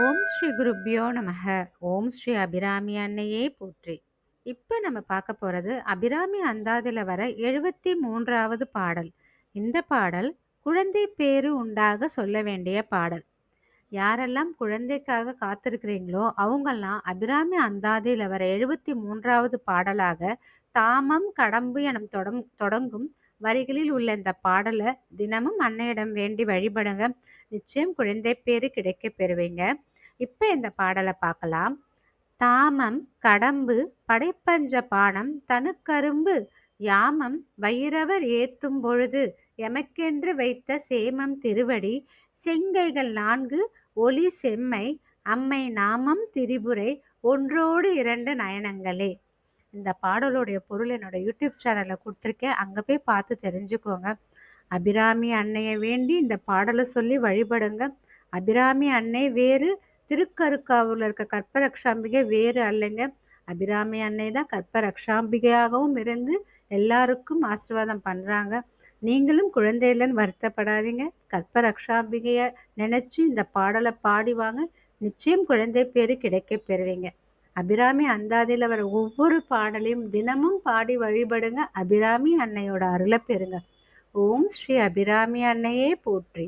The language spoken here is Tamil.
ஓம் ஸ்ரீ குருப்யோ நமக. ஓம் ஸ்ரீ அபிராமி அன்னையே போற்றி. இப்போ நம்ம பார்க்க போகிறது அபிராமி அந்தாதில் வர எழுபத்தி மூன்றாவது பாடல். இந்த பாடல் குழந்தை பேரு உண்டாக சொல்ல வேண்டிய பாடல். யாரெல்லாம் குழந்தைக்காக காத்திருக்கிறீங்களோ அவங்கெல்லாம் அபிராமி அந்தாதியில் வர எழுபத்தி மூன்றாவது பாடலாக தாமம் கடம்பு எனும் தொடங் தொடங்கும் வரிகளில் உள்ள இந்த பாடலை தினமும் அன்னையிடம் வேண்டி வழிபடுங்க. நிச்சயம் குழந்தை பேரு கிடைக்க பெறுவீங்க. இப்போ இந்த பாடலை பார்க்கலாம். தாமம் கடம்பு படைப்பஞ்ச பானம் தனுக்கரும்பு யாமம் வைரவர் ஏத்தும் பொழுது எமக்கென்று வைத்த சேமம் திருவடி செங்கைகள் நான்கு ஒளி செம்மை அம்மை நாமம் திரிபுரை ஒன்றோடு இரண்டு நயனங்களே. இந்த பாடலுடைய பொருள் என்னோட யூடியூப் சேனலில் கொடுத்துருக்கேன். அங்கே போய் பார்த்து தெரிஞ்சுக்கோங்க. அபிராமி அன்னையை வேண்டி இந்த பாடலை சொல்லி வழிபடுங்க. அபிராமி அன்னை வேறு திருக்கருக்காவூரில் இருக்க கற்பரக்ஷாம்பிகை வேறு அல்லங்க. அபிராமி அன்னை தான் கற்பரக்ஷாம்பிகையாகவும் இருந்து எல்லாருக்கும் ஆசீர்வாதம் பண்ணுறாங்க நீங்களும் குழந்தையிலன்னு வருத்தப்படாதீங்க. கற்பரக்ஷாம்பிகையை நினச்சி இந்த பாடலை பாடிவாங்க நிச்சயம் குழந்தை பேர் கிடைக்க பெறுவீங்க. அபிராமி அந்தாதியில் வர ஒவ்வொரு பாடலையும் தினமும் பாடி வழிபடுங்க. அபிராமி அன்னையோட அருளை பெறுங்க. ஓம் ஸ்ரீ அபிராமி அன்னையே போற்றி.